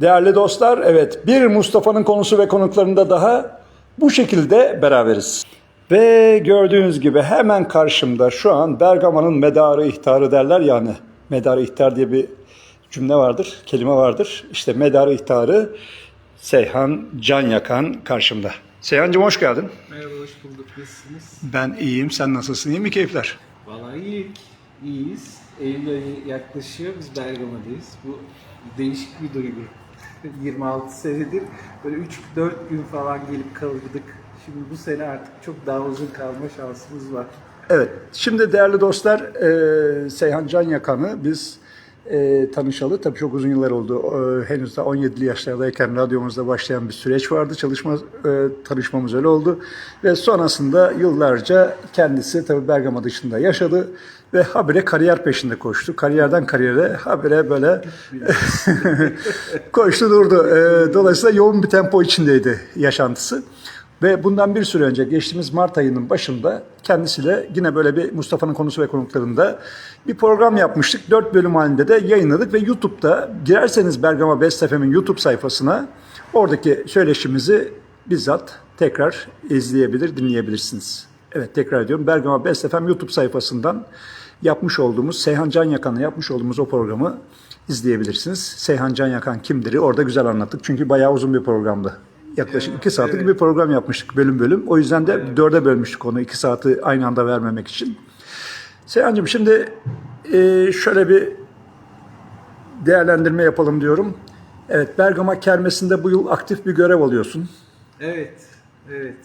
Değerli dostlar, evet bir Mustafa'nın konusu ve konuklarında daha bu şekilde beraberiz. Ve gördüğünüz gibi hemen karşımda şu an Bergama'nın medarı ihtarı derler yani. Medarı ihtar diye bir cümle vardır, kelime vardır. İşte medarı ihtarı Seyhan Can Yakan karşımda. Seyhancığım hoş geldin. Merhaba, hoş bulduk. Nasılsınız? Ben iyiyim, sen nasılsın? İyi mi keyifler? Vallahi iyi, iyiyiz. Eylül ayı yaklaşıyor, biz Bergama'dayız. Bu değişik bir duygu. 26 senedir böyle 3-4 gün falan gelip kalırdık. Şimdi bu sene artık çok daha uzun kalma şansımız var. Evet, şimdi değerli dostlar e, Seyhan Can Yakan'ı biz e, tanışalı. Tabii çok uzun yıllar oldu. E, henüz de 17'li yaşlardayken radyomuzda başlayan bir süreç vardı. Çalışma, e, tanışmamız öyle oldu. Ve sonrasında yıllarca kendisi tabii Bergama dışında yaşadı. Ve habire kariyer peşinde koştu. Kariyerden kariyere habire böyle koştu durdu. E, dolayısıyla yoğun bir tempo içindeydi yaşantısı. Ve bundan bir süre önce geçtiğimiz Mart ayının başında kendisiyle yine böyle bir Mustafa'nın konusu ve konuklarında bir program yapmıştık. Dört bölüm halinde de yayınladık ve YouTube'da girerseniz Bergama Best FM'in YouTube sayfasına oradaki söyleşimizi bizzat tekrar izleyebilir, dinleyebilirsiniz. Evet tekrar ediyorum Bergama Best FM YouTube sayfasından yapmış olduğumuz Seyhan Can Yakan'la yapmış olduğumuz o programı izleyebilirsiniz. Seyhan Can Yakan kimdir? Orada güzel anlattık çünkü bayağı uzun bir programdı. Yaklaşık iki saatlik evet. bir program yapmıştık bölüm bölüm. O yüzden de dörde bölmüştük onu iki saati aynı anda vermemek için. Seyhan'cığım şimdi e, şöyle bir değerlendirme yapalım diyorum. Evet Bergama Kermesi'nde bu yıl aktif bir görev alıyorsun. Evet, evet.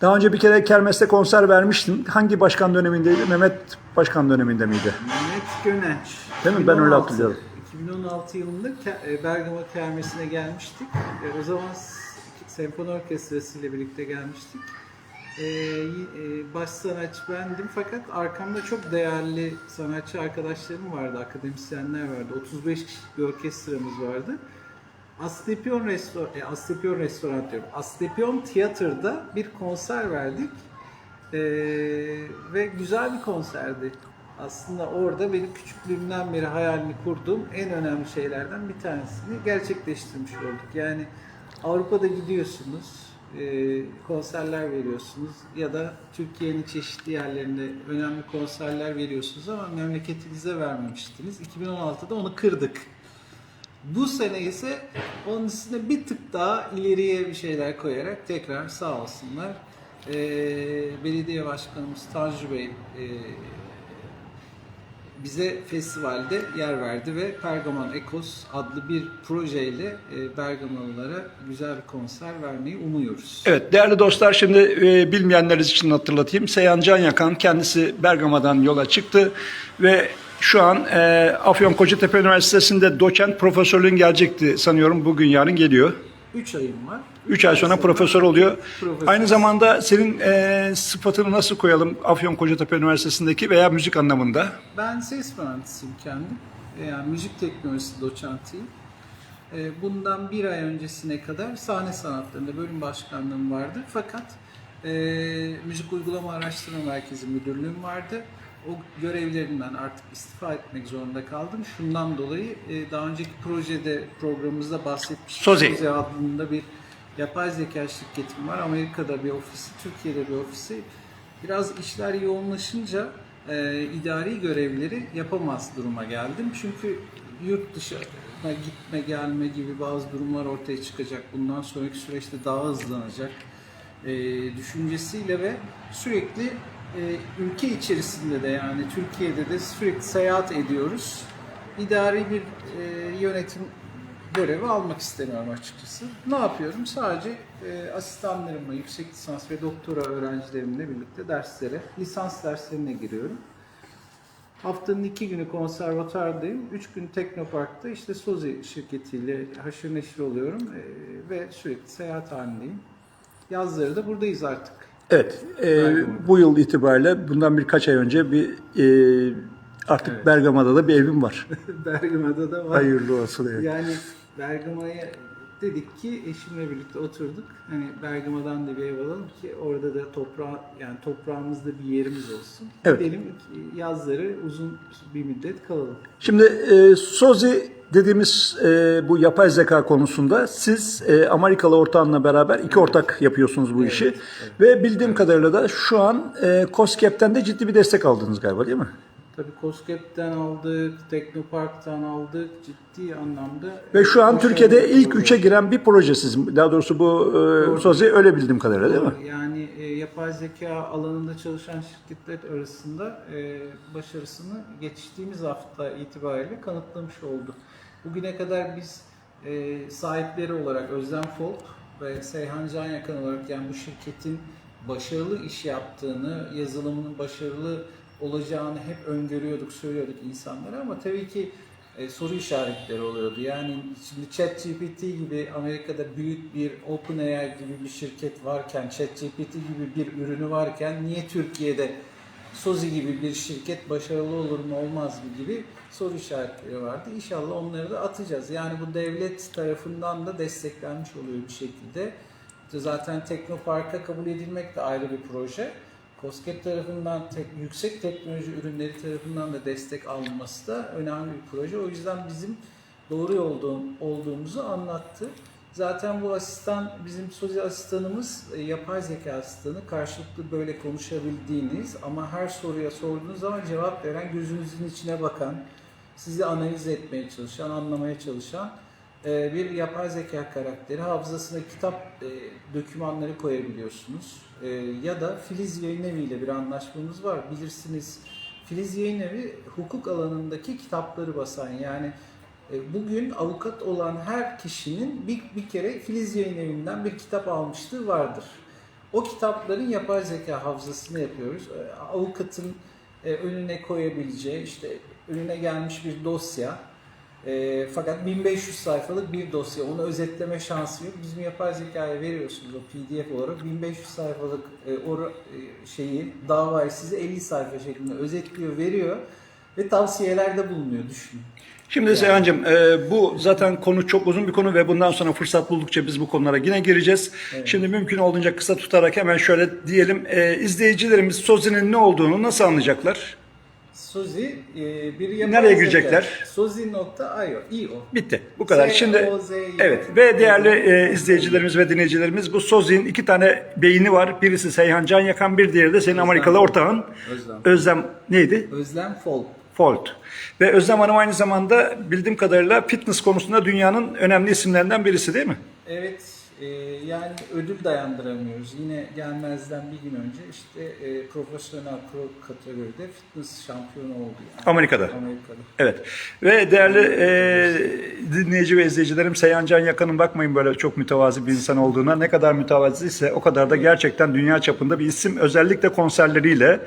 Daha önce bir kere Kermes'te konser vermiştin. Hangi başkan dönemindeydi? Mehmet Başkan döneminde miydi? Mehmet Gönenç. Değil mi? Ben öyle 2016 hatırlıyorum. 2016 yılında e, Bergama Kermesi'ne gelmiştik. E, O zaman senfoni orkestrası ile birlikte gelmiştik. E, e, Baş sanatçı bendim fakat arkamda çok değerli sanatçı arkadaşlarım vardı, akademisyenler vardı. 35 kişilik bir orkestramız vardı. Asclepion Restoran, e, Asclepion Restoran diyorum. Asclepion Tiyatro'da bir konser verdik. Ee, ve güzel bir konserdi. Aslında orada benim küçüklüğümden beri hayalini kurduğum en önemli şeylerden bir tanesini gerçekleştirmiş olduk. Yani Avrupa'da gidiyorsunuz, e, konserler veriyorsunuz ya da Türkiye'nin çeşitli yerlerinde önemli konserler veriyorsunuz ama memleketinize vermemiştiniz. 2016'da onu kırdık. Bu sene ise onun üstüne bir tık daha ileriye bir şeyler koyarak tekrar sağ olsunlar. Ee, belediye başkanımız Tanju Bey e, bize festivalde yer verdi ve Pergamon Ekos adlı bir projeyle e, Bergamalılara güzel bir konser vermeyi umuyoruz. Evet değerli dostlar şimdi e, bilmeyenleriniz için hatırlatayım. Seyhan Can Yakan kendisi Bergama'dan yola çıktı ve şu an e, Afyon Kocatepe Üniversitesi'nde doçent profesörlüğün gelecekti sanıyorum bugün yarın geliyor. 3 ayım var. 3 ay sonra profesör oluyor. Profesör. Aynı zamanda senin e, sıfatını nasıl koyalım Afyon Kocatepe Üniversitesi'ndeki veya müzik anlamında? Ben ses mühendisiyim kendim. E, Yani müzik teknolojisi doçentiyim. E, Bundan bir ay öncesine kadar sahne sanatlarında bölüm başkanlığım vardı. Fakat e, Müzik Uygulama Araştırma Merkezi müdürlüğüm vardı. O görevlerimden artık istifa etmek zorunda kaldım. Şundan dolayı e, daha önceki projede programımızda bahsetmiştim. Sozi. Sozi adında bir yapay zeka şirketim var. Amerika'da bir ofisi, Türkiye'de bir ofisi. Biraz işler yoğunlaşınca e, idari görevleri yapamaz duruma geldim. Çünkü yurt dışına gitme gelme gibi bazı durumlar ortaya çıkacak. Bundan sonraki süreçte daha hızlanacak e, düşüncesiyle ve sürekli e, ülke içerisinde de yani Türkiye'de de sürekli seyahat ediyoruz. İdari bir e, yönetim görevi almak istemiyorum açıkçası. Ne yapıyorum? Sadece e, asistanlarımla, yüksek lisans ve doktora öğrencilerimle birlikte derslere, lisans derslerine giriyorum. Haftanın iki günü konservatuvardayım. Üç gün Teknopark'ta işte Sozi şirketiyle haşır neşir oluyorum e, ve sürekli seyahat halindeyim. Yazları da buradayız artık. Evet, e, bu yıl itibariyle bundan birkaç ay önce bir e, artık Bergama'da da bir evim var. Bergama'da da var. Hayırlı olsun. Evet. Yani Bergama'ya dedik ki eşimle birlikte oturduk. Hani Bergama'dan da bir ev alalım ki orada da toprağı yani toprağımızda bir yerimiz olsun. Evet. Gidelim yazları uzun bir müddet kalalım. Şimdi e, Sozi dediğimiz e, bu yapay zeka konusunda siz e, Amerikalı ortağınla beraber iki ortak yapıyorsunuz bu işi. Ve bildiğim kadarıyla da şu an e, COSGAP'ten de ciddi bir destek aldınız galiba değil mi? Tabii COSGAP'ten aldık, Teknopark'tan aldık ciddi anlamda. Ve şu an Türkiye'de ilk üçe giren bir proje sizin. Daha doğrusu bu e, Sozi öyle bildiğim kadarıyla değil mi? Yani e, yapay zeka alanında çalışan şirketler arasında e, başarısını geçtiğimiz hafta itibariyle kanıtlamış oldu. Bugüne kadar biz e, sahipleri olarak Özlem Folk ve Seyhan Can Yakan olarak yani bu şirketin başarılı iş yaptığını, yazılımının başarılı olacağını hep öngörüyorduk, söylüyorduk insanlara ama tabii ki e, soru işaretleri oluyordu. Yani şimdi ChatGPT gibi Amerika'da büyük bir OpenAI gibi bir şirket varken, ChatGPT gibi bir ürünü varken niye Türkiye'de Sozi gibi bir şirket başarılı olur mu olmaz mı gibi soru işaretleri vardı. İnşallah onları da atacağız. Yani bu devlet tarafından da desteklenmiş oluyor bir şekilde. Zaten Teknopark'a kabul edilmek de ayrı bir proje. COSGAP tarafından tek, yüksek teknoloji ürünleri tarafından da destek alınması da önemli bir proje. O yüzden bizim doğru yolda olduğumuzu anlattı. Zaten bu asistan, bizim sosyal asistanımız e, yapay zeka asistanı. Karşılıklı böyle konuşabildiğiniz ama her soruya sorduğunuz zaman cevap veren, gözünüzün içine bakan, sizi analiz etmeye çalışan, anlamaya çalışan bir yapay zeka karakteri. Hafızasına kitap e, dokümanları koyabiliyorsunuz. E, ya da Filiz Yayın Evi ile bir anlaşmamız var. Bilirsiniz Filiz Yayın Evi hukuk alanındaki kitapları basan yani e, bugün avukat olan her kişinin bir, bir kere Filiz Yayın Evi'nden bir kitap almışlığı vardır. O kitapların yapay zeka hafızasını yapıyoruz. E, Avukatın e, önüne koyabileceği işte önüne gelmiş bir dosya e, fakat 1500 sayfalık bir dosya. Onu özetleme şansı yok. Bizim yapay zekaya veriyorsunuz o PDF olarak. 1500 sayfalık e, o e, şeyi, davayı size 50 sayfa şeklinde özetliyor, veriyor ve tavsiyelerde bulunuyor. Düşünün. Şimdi Seyhan'cığım e, bu zaten konu çok uzun bir konu ve bundan sonra fırsat buldukça biz bu konulara yine gireceğiz. Şimdi mümkün olduğunca kısa tutarak hemen şöyle diyelim e, izleyicilerimiz Sozi'nin ne olduğunu nasıl anlayacaklar? Sozi e, bir yapay Nereye girecekler? Sozi.io. io. Bitti. Bu kadar. Şimdi evet ve değerli e, izleyicilerimiz ve dinleyicilerimiz bu Sozi'nin iki tane beyni var. Birisi Seyhan Can Yakan, bir diğeri de senin Amerikalı ortağın Özlem. Özlem neydi? Özlem Folk. Fold. Ve Özlem Hanım aynı zamanda bildiğim kadarıyla fitness konusunda dünyanın önemli isimlerinden birisi değil mi? Evet, e, yani ödül dayandıramıyoruz. Yine gelmezden bir gün önce işte e, profesyonel pro kategoride fitness şampiyonu oldu. Yani. Amerika'da. Amerika'da. Evet. Ve değerli e, dinleyici ve izleyicilerim Seyhan Can Yakan'ın bakmayın böyle çok mütevazi bir insan olduğuna. Ne kadar mütevazi ise o kadar da gerçekten dünya çapında bir isim. Özellikle konserleriyle,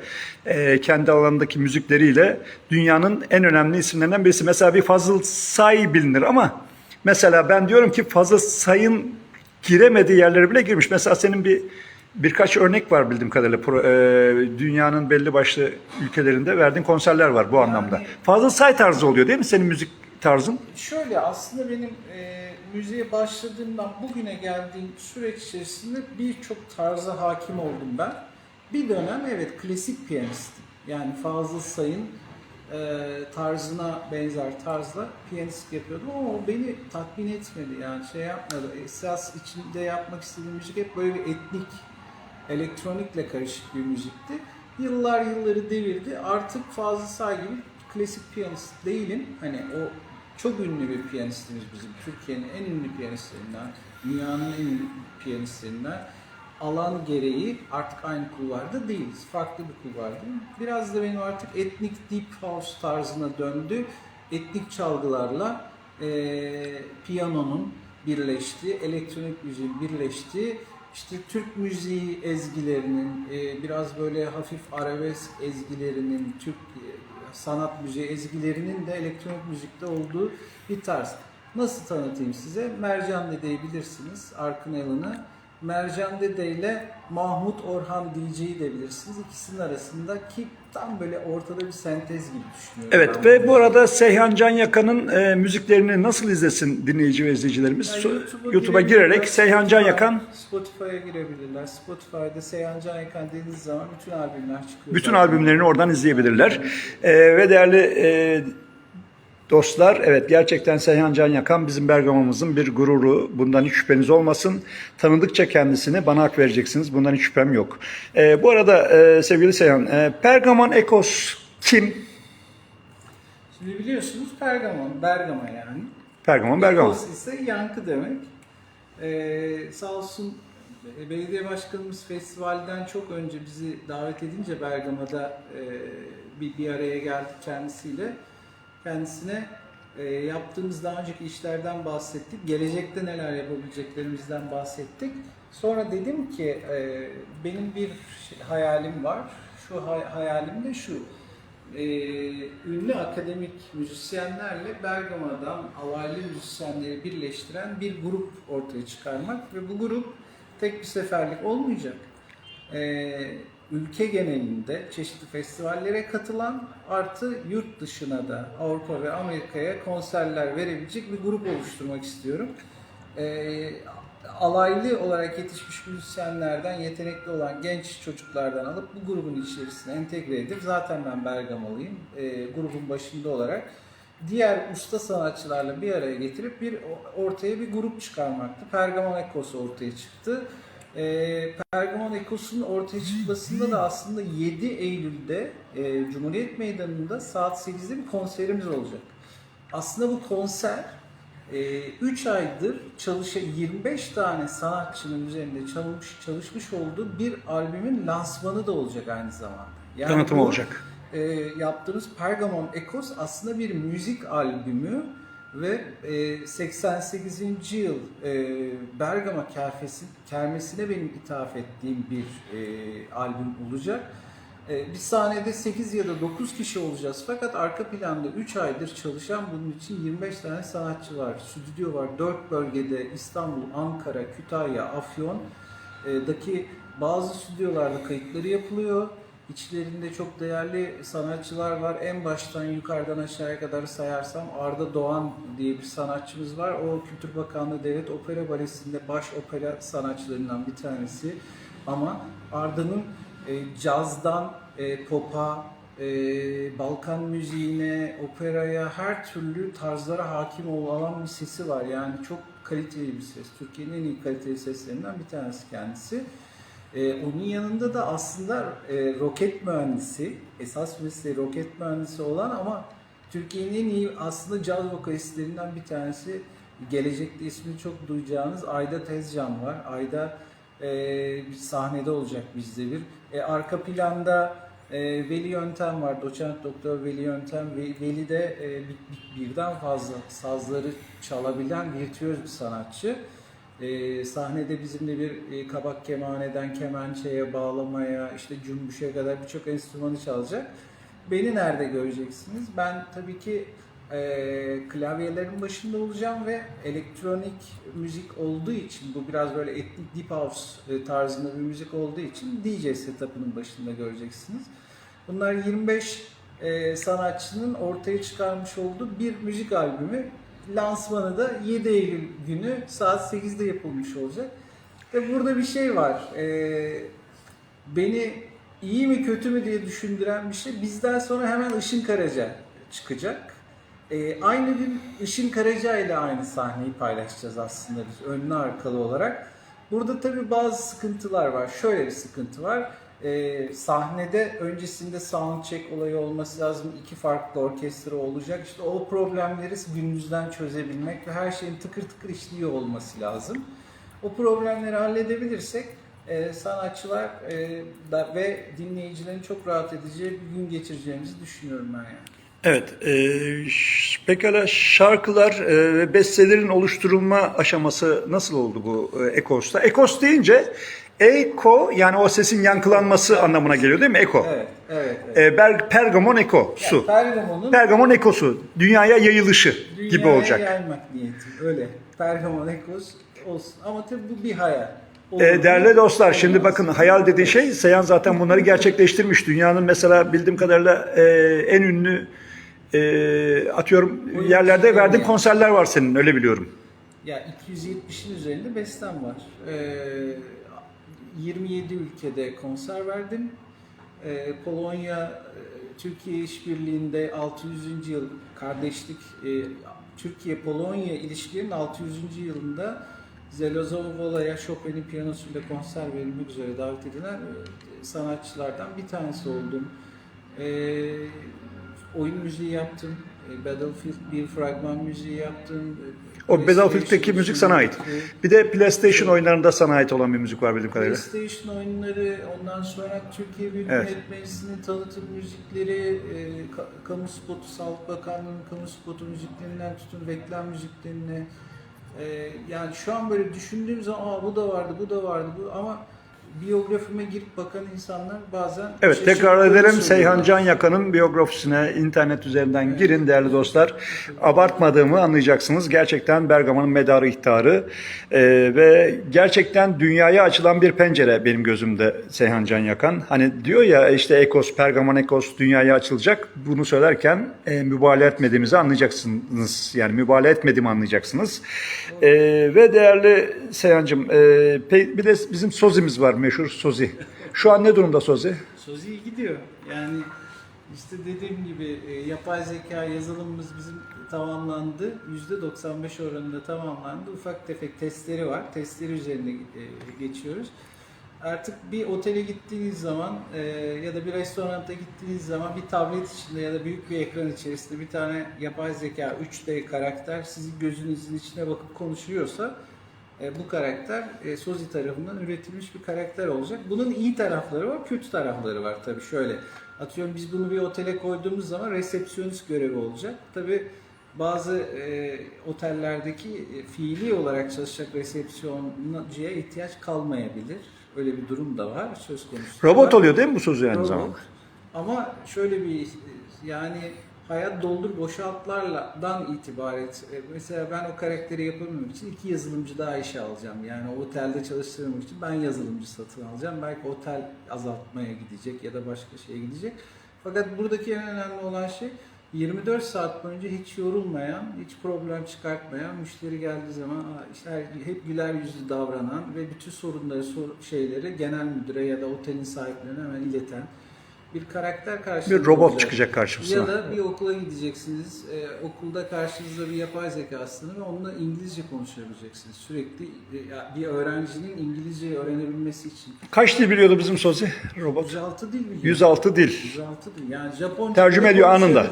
e, kendi alanındaki müzikleriyle dünyanın en önemli isimlerinden birisi. Mesela bir Fazıl Say bilinir ama mesela ben diyorum ki Fazıl Say'ın giremediği yerlere bile girmiş. Mesela senin bir birkaç örnek var bildiğim kadarıyla Pro- e, dünyanın belli başlı ülkelerinde verdiğin konserler var bu anlamda. Fazıl Say tarzı oluyor değil mi senin müzik tarzın? Şöyle aslında benim e, müziğe başladığımdan bugüne geldiğim süreç içerisinde birçok tarza hakim oldum ben. Bir dönem evet klasik piyanistim. Yani Fazıl Say'ın e, tarzına benzer tarzla piyanist yapıyordum ama o beni tatmin etmedi yani şey yapmadı. Esas içinde yapmak istediğim müzik hep böyle bir etnik, elektronikle karışık bir müzikti. Yıllar yılları devirdi. Artık Fazıl Say gibi klasik piyanist değilim. Hani o çok ünlü bir piyanistimiz bizim. Türkiye'nin en ünlü piyanistlerinden, dünyanın en ünlü piyanistlerinden. Alan gereği artık aynı kulvarda değiliz. Farklı bir kulvardayım. Biraz da benim artık etnik deep house tarzına döndü. Etnik çalgılarla eee piyanonun birleştiği, elektronik müziğin birleştiği, işte Türk müziği ezgilerinin, eee, biraz böyle hafif arabesk ezgilerinin, Türk eee, sanat müziği ezgilerinin de elektronik müzikte olduğu bir tarz. Nasıl tanıtayım size? Mercan Dede'yi bilirsiniz. Arkın Elın'ı. Mercan Dede ile Mahmut Orhan DJ'yi de bilirsiniz. İkisinin arasındaki tam böyle ortada bir sentez gibi düşünüyorum. Evet ben ve bu arada Seyhan Can Yakan'ın e, müziklerini nasıl izlesin dinleyici ve izleyicilerimiz? Yani YouTube'a girerek girebilirler, Seyhan Can Yakan Spotify'a girebilirler. Spotify'da Seyhan Can Yakan dediğiniz zaman bütün albümler çıkıyor. bütün albümlerini oradan izleyebilirler. E, ve değerli e, dostlar, evet gerçekten Seyhan Can Yakan bizim Bergama'mızın bir gururu. Bundan hiç şüpheniz olmasın. Tanıdıkça kendisini bana hak vereceksiniz. Bundan hiç şüphem yok. E, bu arada e, sevgili Seyhan, e, Pergamon Ekos kim? Şimdi biliyorsunuz Pergamon, Bergama yani. Pergamon, Bergama. Ekos ise yankı demek. Ee, sağ olsun e, belediye başkanımız festivalden çok önce bizi davet edince Bergama'da e, bir, bir araya geldik kendisiyle. Kendisine e, yaptığımız daha önceki işlerden bahsettik. Gelecekte neler yapabileceklerimizden bahsettik. Sonra dedim ki e, benim bir şey- hayalim var. Şu hay- hayalim de şu. E, ünlü akademik müzisyenlerle Bergama'dan alaylı müzisyenleri birleştiren bir grup ortaya çıkarmak ve bu grup tek bir seferlik olmayacak. E, ülke genelinde çeşitli festivallere katılan artı yurt dışına da Avrupa ve Amerika'ya konserler verebilecek bir grup oluşturmak istiyorum. E, alaylı olarak yetişmiş müzisyenlerden yetenekli olan genç çocuklardan alıp bu grubun içerisine entegre edip zaten ben Bergamalıyım e, grubun başında olarak diğer usta sanatçılarla bir araya getirip bir ortaya bir grup çıkarmaktı. Pergamon Ekos ortaya çıktı. E, Pergamon Ekos'un ortaya çıkmasında da aslında 7 Eylül'de e, Cumhuriyet Meydanı'nda saat 8'de bir konserimiz olacak. Aslında bu konser 3 aydır çalışan 25 tane sanatçının üzerinde çalışmış, çalışmış olduğu bir albümün lansmanı da olacak aynı zamanda. Yani Tanıtım bu, olacak. e, yaptığımız Pergamon Ekos aslında bir müzik albümü ve e, 88. yıl e, Bergama kerfesi, kermesine benim ithaf ettiğim bir e, albüm olacak. E, bir sahnede 8 ya da 9 kişi olacağız fakat arka planda 3 aydır çalışan bunun için 25 tane sanatçı var, stüdyo var. 4 bölgede İstanbul, Ankara, Kütahya, Afyon e, daki bazı stüdyolarda kayıtları yapılıyor. İçlerinde çok değerli sanatçılar var. En baştan yukarıdan aşağıya kadar sayarsam Arda Doğan diye bir sanatçımız var. O Kültür Bakanlığı Devlet Opera Balesi'nde baş opera sanatçılarından bir tanesi. Ama Arda'nın e, cazdan e, pop'a, e, Balkan müziğine, operaya, her türlü tarzlara hakim olan bir sesi var. Yani çok kaliteli bir ses. Türkiye'nin en iyi kaliteli seslerinden bir tanesi kendisi. Ee, onun yanında da aslında e, roket mühendisi, esas mesleği roket mühendisi olan ama Türkiye'nin en iyi aslında caz vokalistlerinden bir tanesi. Gelecekte ismini çok duyacağınız Ayda Tezcan var. Ayda e, sahnede olacak bizde bir. E, arka planda e, Veli Yöntem var. Doçent Doktor Veli Yöntem. Ve- Veli de e, bir- bir- birden fazla sazları çalabilen virtüöz bir sanatçı. Ee, sahnede bizimle bir e, kabak kemaneden kemençeye, bağlamaya, işte cümbüşe kadar birçok enstrümanı çalacak. Beni nerede göreceksiniz? Ben tabii ki e, klavyelerin başında olacağım ve elektronik müzik olduğu için, bu biraz böyle etnik deep house e, tarzında bir müzik olduğu için DJ setup'ının başında göreceksiniz. Bunlar 25 e, sanatçının ortaya çıkarmış olduğu bir müzik albümü. Lansmanı da 7 Eylül günü saat 8'de yapılmış olacak. Ve burada bir şey var. E, beni iyi mi kötü mü diye düşündüren bir şey. Bizden sonra hemen Işın Karaca çıkacak. E, aynı gün Işın Karaca ile aynı sahneyi paylaşacağız aslında biz önlü arkalı olarak. Burada tabii bazı sıkıntılar var. Şöyle bir sıkıntı var. E, sahnede öncesinde sound check olayı olması lazım. İki farklı orkestra olacak. İşte o problemleri gündüzden çözebilmek ve her şeyin tıkır tıkır işliyor olması lazım. O problemleri halledebilirsek e, sanatçılar e, da ve dinleyicilerin çok rahat edeceği bir gün geçireceğimizi düşünüyorum ben yani. Evet, e, pekala şarkılar e, ve bestelerin oluşturulma aşaması nasıl oldu bu e, Ekos'ta? Ekos deyince Eko yani o sesin yankılanması anlamına geliyor değil mi? Eko. Evet, evet. evet. E, Ber- Pergamon Eko, su. Pergamon'un Pergamon Ekosu, dünyaya yayılışı gibi dünyaya olacak. yaymak niyeti. Öyle. Pergamon Ekos olsun. Ama tabii bu bir hayal. olur. E, değerli dostlar şimdi bakın hayal dediği şey Seyhan zaten bunları gerçekleştirmiş. Dünyanın mesela bildiğim kadarıyla e, en ünlü e, atıyorum yerlerde verdiğin konserler var senin öyle biliyorum. Ya 270'in üzerinde bestem var. Ee, 27 ülkede konser verdim. Ee, Polonya, e, Türkiye işbirliğinde 600. yıl kardeşlik, e, Türkiye-Polonya ilişkilerinin 600. yılında Zelazovola'ya Chopin'in piyanosuyla konser verilmek üzere davet edilen e, sanatçılardan bir tanesi oldum. Oyun müziği yaptım. Battlefield bir fragman müziği yaptım. O Battlefield'deki müzik sana ait. Bir de PlayStation oyunlarında sana ait olan bir müzik var bildiğim kadarıyla. PlayStation oyunları, ondan sonra Türkiye Büyük Evet. Millet Meclisi'nin tanıtım müzikleri, e, ka- kamu spotu, Sağlık Bakanlığı'nın kamu spotu müziklerinden tutun reklam müziklerine. E, yani şu an böyle düşündüğüm zaman Aa, bu da vardı, bu da vardı, bu ama biyografime girip bakan insanlar bazen Evet tekrar söylüyorlar. Seyhan Can Yakan'ın biyografisine internet üzerinden girin değerli dostlar. Abartmadığımı anlayacaksınız. Gerçekten Bergama'nın medarı ihtarı Ee, ve gerçekten dünyaya açılan bir pencere benim gözümde Seyhan Can Yakan. Hani diyor ya işte Ekos, Pergamon Ekos dünyaya açılacak. Bunu söylerken e, mübalağa etmediğimizi anlayacaksınız. Yani mübalağa etmediğimi anlayacaksınız. Ee, ve değerli Seyhan'cığım e, bir de bizim Sozi'miz var meşhur Sozi. Şu an ne durumda Sozi? Söz iyi gidiyor. Yani işte dediğim gibi e, yapay zeka yazılımımız bizim tamamlandı. %95 oranında tamamlandı. Ufak tefek testleri var. Testleri üzerinde e, geçiyoruz. Artık bir otele gittiğiniz zaman e, ya da bir restoranta gittiğiniz zaman bir tablet içinde ya da büyük bir ekran içerisinde bir tane yapay zeka 3D karakter sizin gözünüzün içine bakıp konuşuyorsa bu karakter e, Sozi tarafından üretilmiş bir karakter olacak. Bunun iyi tarafları var, kötü tarafları var tabii şöyle. Atıyorum biz bunu bir otele koyduğumuz zaman resepsiyonist görevi olacak. Tabii bazı e, otellerdeki e, fiili olarak çalışacak resepsiyoncuya ihtiyaç kalmayabilir. Öyle bir durum da var söz konusu. Robot var. oluyor değil mi bu Sozi aynı Robot. zamanda? Ama şöyle bir yani hayat doldur boşaltlardan itibaret. E, Mesela ben o karakteri yapamam için iki yazılımcı daha işe alacağım. Yani otelde çalıştırmak için ben yazılımcı satın alacağım. Belki otel azaltmaya gidecek ya da başka şeye gidecek. Fakat buradaki en önemli olan şey 24 saat boyunca hiç yorulmayan, hiç problem çıkartmayan, müşteri geldiği zaman "Aa, işte hep güler yüzlü davranan ve bütün sorunları, sor- şeyleri genel müdüre ya da otelin sahiplerine hemen ileten bir karakter karşınızda Bir robot olacak. çıkacak karşımıza. Ya da bir okula gideceksiniz. Ee, okulda karşınızda bir yapay zeka asistanı ve onunla İngilizce konuşabileceksiniz. Sürekli e, bir öğrencinin İngilizce öğrenebilmesi için. Kaç dil biliyordu bizim Sozi robot? 106 dil biliyor. 106 dil. 106 dil. Yani Japonca Tercüme ediyor anında.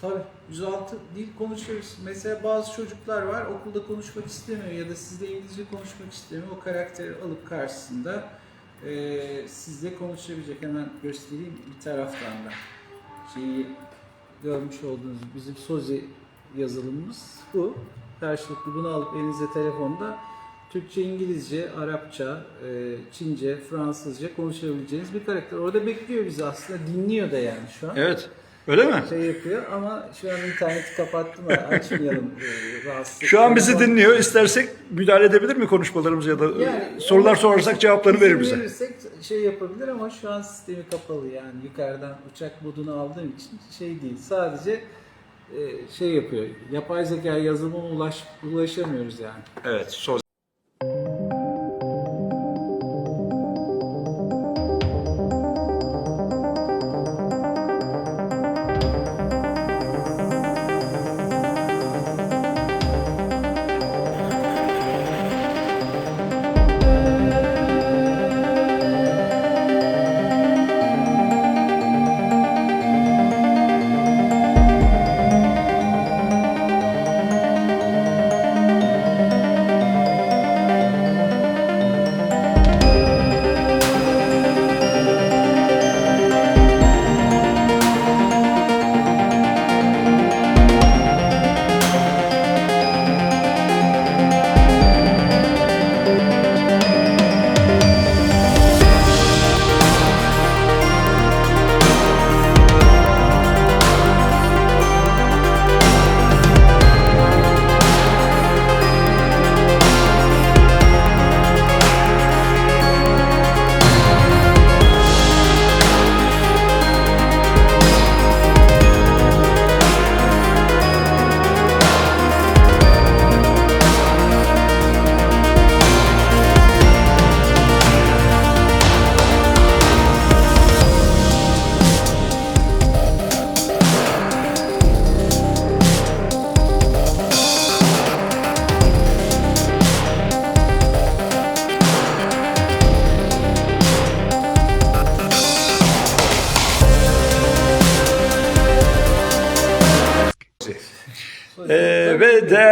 Tabii 106 dil konuşuyoruz. Mesela bazı çocuklar var okulda konuşmak istemiyor ya da sizle İngilizce konuşmak istemiyor. O karakteri alıp karşısında e, sizle konuşabilecek. Hemen göstereyim bir taraftan da. Şeyi görmüş olduğunuz bizim Sozi yazılımımız bu. Karşılıklı bunu alıp elinize telefonda Türkçe, İngilizce, Arapça, e, Çince, Fransızca konuşabileceğiniz bir karakter. Orada bekliyor bizi aslında. Dinliyor da yani şu an. Evet. Öyle mi? Şey yapıyor ama şu an interneti kapattım. Açmayalım e, rahatsız. Şu an bizi dinliyor. İstersek müdahale edebilir mi konuşmalarımıza ya da Yani sorular sorarsak cevaplarını verir bize. verirsek şey yapabilir ama şu an sistemi kapalı yani yukarıdan uçak modunu aldığım için şey değil. Sadece e, şey yapıyor. Yapay zeka yazılımına ulaş, ulaşamıyoruz yani. Evet. Sozi.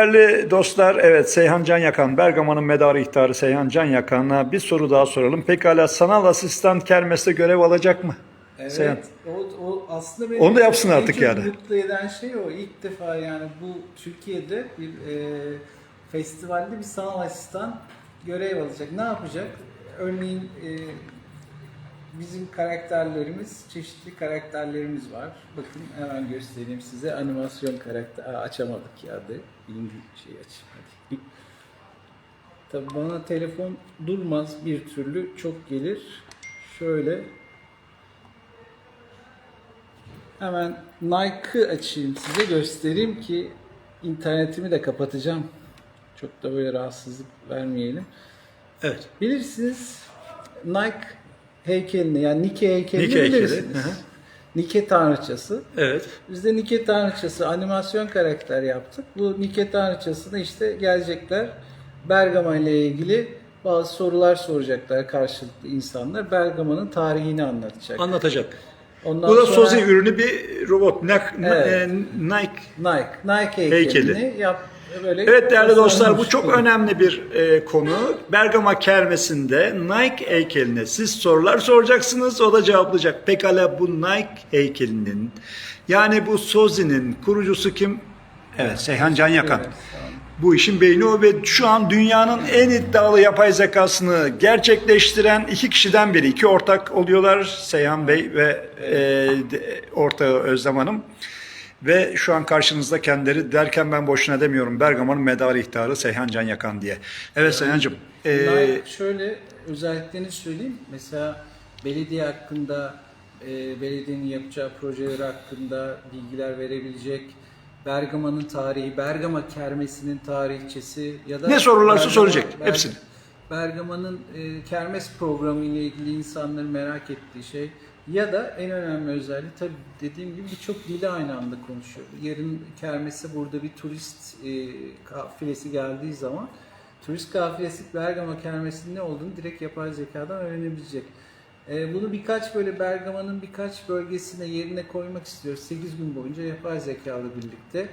Değerli dostlar, evet Seyhan Can Yakan, Bergama'nın medarı ihtarı Seyhan Can Yakan'a bir soru daha soralım. Pekala sanal asistan kermeste görev alacak mı? Evet, Seyhan. o, o aslında beni Onu da yapsın en artık çok yani. mutlu eden şey o. İlk defa yani bu Türkiye'de bir e, festivalde bir sanal asistan görev alacak. Ne yapacak? Örneğin e, bizim karakterlerimiz, çeşitli karakterlerimiz var. Bakın hemen göstereyim size. Animasyon karakter... Aa, açamadık ya de. Birinci şey aç. Hadi. Tabii bana telefon durmaz bir türlü. Çok gelir. Şöyle Hemen Nike'ı açayım size göstereyim ki internetimi de kapatacağım. Çok da böyle rahatsızlık vermeyelim. Evet. Bilirsiniz Nike heykelini yani Nike heykelini Nike heykeli, bilirsiniz. hı hı. Nike tanrıçası. Evet. Biz de Nike tanrıçası animasyon karakter yaptık. Bu Nike tanrıçasına işte gelecekler Bergama ile ilgili bazı sorular soracaklar karşılıklı insanlar. Bergama'nın tarihini anlatacak. Anlatacak. Ondan Bu da sonra- Sozi ürünü bir robot. Nike. Evet. e, Nike. Nike, Nike heykelini Heykeli. yap böyle Evet değerli dostlar bu çok önemli bir e, konu. Bergama Kermesi'nde Nike heykeline siz sorular soracaksınız o da cevaplayacak. Pekala bu Nike heykelinin yani bu Sozi'nin kurucusu kim? Evet Seyhan Can Yakan. Evet. Bu işin beyni o ve şu an dünyanın en iddialı yapay zekasını gerçekleştiren iki kişiden biri. iki ortak oluyorlar Seyhan Bey ve e, ortağı Özlem Hanım. Ve şu an karşınızda kendileri derken ben boşuna demiyorum. Bergama'nın medarı ihtarı Seyhan Can Yakan diye. Evet Seyhan'cığım. e, Nike şöyle özelliklerini söyleyeyim. Mesela belediye hakkında, e, belediyenin yapacağı projeler hakkında bilgiler verebilecek. Bergama'nın tarihi, Bergama Kermesi'nin tarihçesi ya da Ne sorularsa Bergama- soracak, Berg- hepsini. Bergama'nın e, kermes programı ile ilgili insanların merak ettiği şey ya da en önemli özelliği tabii dediğim gibi birçok dili aynı anda konuşuyor. Yarın kermese burada bir turist e, kafilesi geldiği zaman turist kafilesi Bergama kermesinin ne olduğunu direkt yapay zekadan öğrenebilecek. E, bunu birkaç böyle Bergama'nın birkaç bölgesine yerine koymak istiyoruz. 8 gün boyunca yapay zeka ile birlikte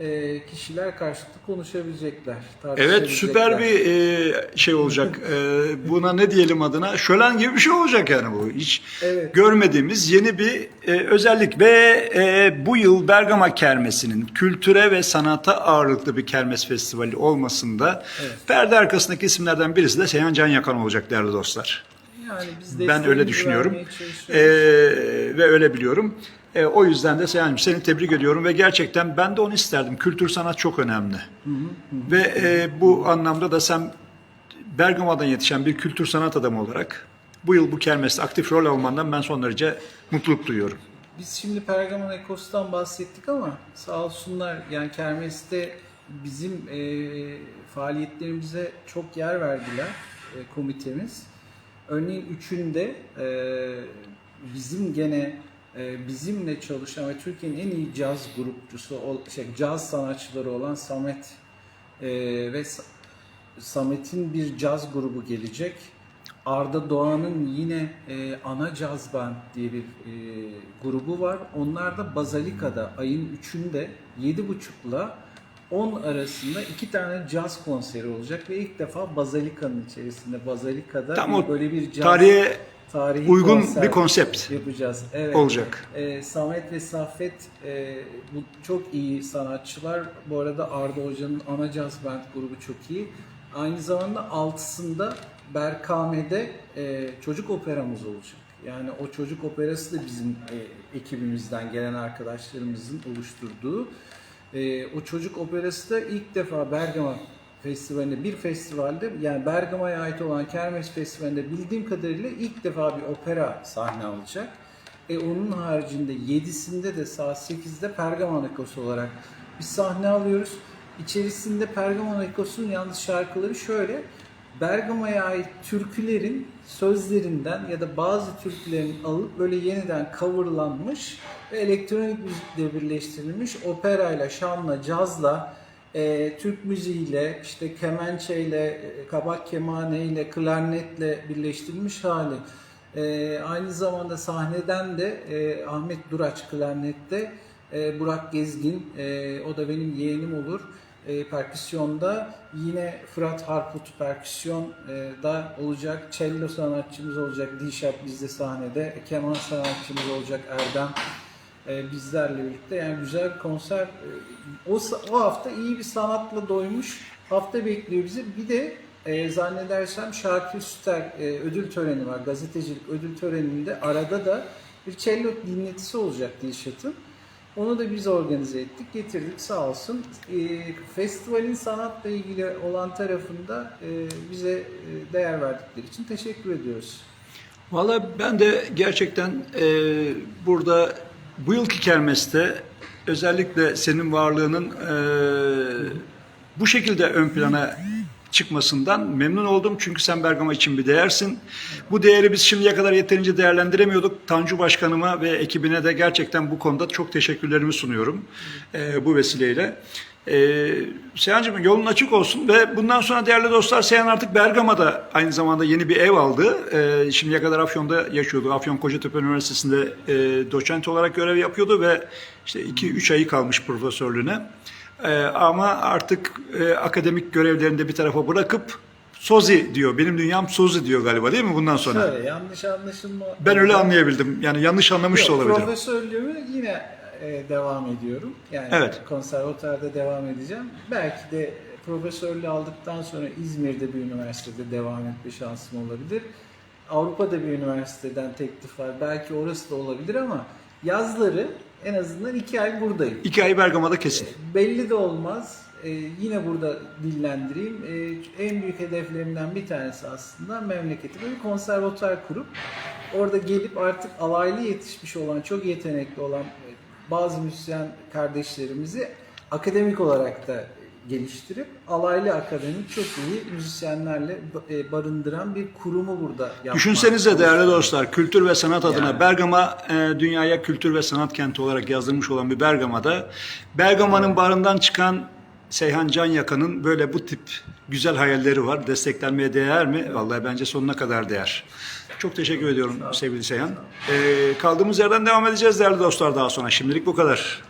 e, kişiler karşılıklı konuşabilecekler. Evet süper bir e, şey olacak. E, buna ne diyelim adına? Şölen gibi bir şey olacak yani bu. Hiç Evet. görmediğimiz yeni bir e, özellik ve e, bu yıl Bergama Kermesi'nin kültüre ve sanata ağırlıklı bir kermes festivali olmasında perde arkasındaki isimlerden birisi de Seyhan Can Yakan olacak değerli dostlar. Yani biz Ben öyle desteğimizi düşünüyorum. vermeye Ee, ve öyle biliyorum. Ee, o yüzden de Seyhan'cığım seni tebrik ediyorum ve gerçekten ben de onu isterdim. Kültür sanat çok önemli. Ve e, bu anlamda da sen Bergama'dan yetişen bir kültür sanat adamı olarak bu yıl bu kermeste aktif rol almandan ben son derece mutluluk duyuyorum. Biz şimdi Pergamon Ekos'tan bahsettik ama sağ olsunlar yani Kermes'te bizim e, faaliyetlerimize çok yer verdiler e, komitemiz. Örneğin üçünde e, bizim gene e, bizimle çalışan ve Türkiye'nin en iyi caz grupçusu, şey, caz sanatçıları olan Samet e, ve Sa- Samet'in bir caz grubu gelecek. Arda Doğan'ın yine e, Ana Caz Band diye bir e, grubu var. Onlar da Bazalika'da ayın 3'ünde 7.30'la 10 arasında iki tane caz konseri olacak ve ilk defa Bazalika'nın içerisinde Bazalika'da Tam böyle bir caz Tarihe tarihi uygun konser bir konsept yapacağız. Evet. olacak. Ee, Samet ve Saffet e, bu çok iyi sanatçılar. Bu arada Arda Hoca'nın Ana Caz Band grubu çok iyi. Aynı zamanda altısında Berkame'de e, çocuk operamız olacak. Yani o çocuk operası da bizim e, ekibimizden gelen arkadaşlarımızın oluşturduğu. E, o çocuk operası da ilk defa Bergama Festivali'nde bir festivalde yani Bergama'ya ait olan Kermes Festivali'nde bildiğim kadarıyla ilk defa bir opera sahne alacak. E onun haricinde 7'sinde de saat 8'de Pergamon Ekosu olarak bir sahne alıyoruz. İçerisinde Pergamon Ekosu'nun yalnız şarkıları şöyle. Bergama'ya ait türkülerin sözlerinden ya da bazı türkülerin alıp böyle yeniden coverlanmış ve elektronik müzikle birleştirilmiş operayla, şanla, cazla, e, Türk müziğiyle, işte kemençeyle, e, kabak kemaneyle, klarnetle birleştirilmiş hali. E, aynı zamanda sahneden de e, Ahmet Duraç klarnette, e, Burak Gezgin, e, o da benim yeğenim olur. E, perküsyonda yine Fırat Harput perküsyon e, da olacak. Cello sanatçımız olacak. Dişat bizde sahnede. Keman sanatçımız olacak Erdem e, bizlerle birlikte. Yani güzel konser. E, o, o hafta iyi bir sanatla doymuş hafta bekliyor bizi. Bir de e, zannedersem Şakir Süter e, ödül töreni var. Gazetecilik ödül töreninde arada da bir cello dinletisi olacak Dilşat'ın. Onu da biz organize ettik, getirdik sağ olsun. E, festivalin sanatla ilgili olan tarafında e, bize e, değer verdikleri için teşekkür ediyoruz. Valla ben de gerçekten e, burada bu yılki kermeste özellikle senin varlığının e, bu şekilde ön plana çıkmasından memnun oldum. Çünkü sen Bergama için bir değersin. Bu değeri biz şimdiye kadar yeterince değerlendiremiyorduk. Tanju Başkanıma ve ekibine de gerçekten bu konuda çok teşekkürlerimi sunuyorum e, bu vesileyle. Ee, Seyhan'cığım yolun açık olsun ve bundan sonra değerli dostlar Seyhan artık Bergama'da aynı zamanda yeni bir ev aldı. Ee, şimdiye kadar Afyon'da yaşıyordu. Afyon Kocatepe Üniversitesi'nde e, doçent olarak görev yapıyordu ve işte 2-3 ayı kalmış profesörlüğüne. Ee, ama artık e, akademik görevlerini de bir tarafa bırakıp Sozi diyor. Benim dünyam Sozi diyor galiba değil mi bundan sonra? Şöyle yanlış anlaşılma... Ben öyle anlayabildim. Yani yanlış anlamış da Yok, olabilirim. Profesörlüğümü yine e, devam ediyorum. Yani Evet. konservatuarda devam edeceğim. Belki de profesörlüğü aldıktan sonra İzmir'de bir üniversitede devam etme şansım olabilir. Avrupa'da bir üniversiteden teklif var. Belki orası da olabilir ama yazları en azından iki ay buradayım. İki ay Bergama'da kesin. Belli de olmaz. Ee, yine burada dillendireyim. Ee, en büyük hedeflerimden bir tanesi aslında memleketime bir konservatuar kurup orada gelip artık alaylı yetişmiş olan, çok yetenekli olan e, bazı müzisyen kardeşlerimizi akademik olarak da geliştirip alaylı akademik çok iyi müzisyenlerle e, barındıran bir kurumu burada yapmak. Düşünsenize değerli dostlar, kültür ve sanat adına Yani. Bergama e, dünyaya kültür ve sanat kenti olarak yazdırmış olan bir Bergama'da Bergama'nın barından çıkan Seyhan Can Yakan'ın böyle bu tip güzel hayalleri var. Desteklenmeye değer mi? Vallahi bence sonuna kadar değer. Çok teşekkür ediyorum sevgili Seyhan. E, kaldığımız yerden devam edeceğiz değerli dostlar daha sonra. Şimdilik bu kadar.